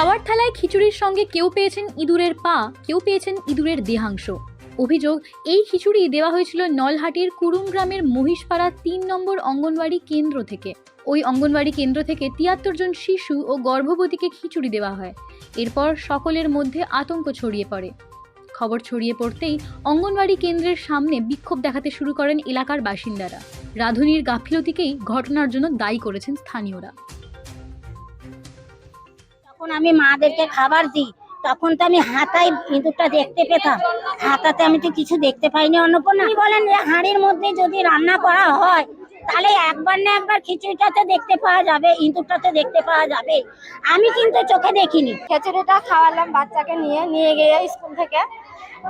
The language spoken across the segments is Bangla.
খাওয়ার থালায় খিচুড়ির সঙ্গে কেউ পেয়েছেন ইঁদুরের পা, কেউ পেয়েছেন ইঁদুরের দেহাংশ। অভিযোগ, এই খিচুড়ি দেওয়া হয়েছিল নলহাটির কুরুম গ্রামের মহিষপাড়া তিন নম্বর অঙ্গনওয়াড়ি কেন্দ্র থেকে। ওই অঙ্গনওয়াড়ি কেন্দ্র থেকে তিয়াত্তর জন শিশু ও গর্ভবতীকে খিচুড়ি দেওয়া হয়। এরপর সকলের মধ্যে আতঙ্ক ছড়িয়ে পড়ে। খবর ছড়িয়ে পড়তেই অঙ্গনওয়াড়ি কেন্দ্রের সামনে বিক্ষোভ দেখাতে শুরু করেন এলাকার বাসিন্দারা। রাধুনির গাফিলতিকেই ঘটনার জন্য দায়ী করেছেন স্থানীয়রা। যখন আমি মাদেরকে খাবার দিই, তখন তো আমি হাতায় ইঁদুরটা দেখতে পেতাম। হাতাতে আমি তো কিছু দেখতে পাইনি, অন্নপূর্ণা। বলেন যে হাঁড়ির মধ্যে যদি রান্না করা হয়, তাহলে একবার না একবার খিচুড়িটাতে দেখতে পাওয়া যাবে ইঁদুরটাতে দেখতে পাওয়া যাবে। আমি কিন্তু চোখে দেখিনি। খিচুড়িটা খাওয়ালাম বাচ্চাকে নিয়ে নিয়ে গিয়ে স্কুল থেকে।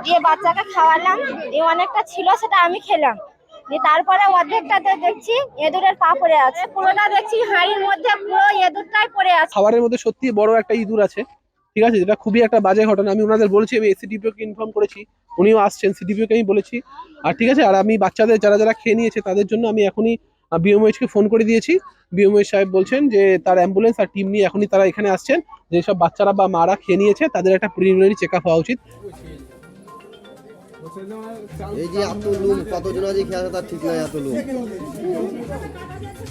দিয়ে বাচ্চাকে খাওয়ালাম। দিয়ে অনেকটা ছিল, সেটা আমি খেলাম। তারপরে অর্ধেকটাতে দেখছি এঁদুরের পা পড়ে আছে। পুরোটা দেখছি হাঁড়ির মধ্যে পুরো এঁদুরটাই পড়ে আছে। খাবারের মধ্যে সত্যি বড় একটা ইঁদুর আছে, ঠিক আছে? যেটা খুবই একটা বাজে ঘটনা। আমি ওনাদের বলছি, আমি এসিডিপিও কে ইনফর্ম করেছি, উনিও আসছেন সিডিপিও কে আমি বলেছি। আর ঠিক আছে, আর আমি বাচ্চাদের যারা যারা খেয়ে নিয়েছে, তাদের জন্য আমি এখনই বিএমওএইচ কে ফোন করে দিয়েছি। বিএমওএইচ সাহেব বলছেন যে, তার অ্যাম্বুলেন্স আর টিম নিয়ে এখনই তারা এখানে আসছেন। যেসব বাচ্চারা বা মারা খেয়ে নিয়েছে, তাদের একটা প্রিলিমিনারি চেক আপ হওয়া উচিত। এই যে এত লুম কতজন আছে খেয়ে আছে? তার ঠিক নাই এত লুম।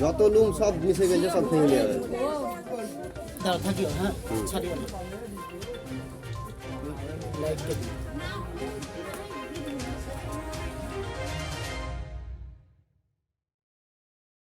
যত লুম সব মিশে গেছে সব ভেঙে যাবে হ্যাঁ?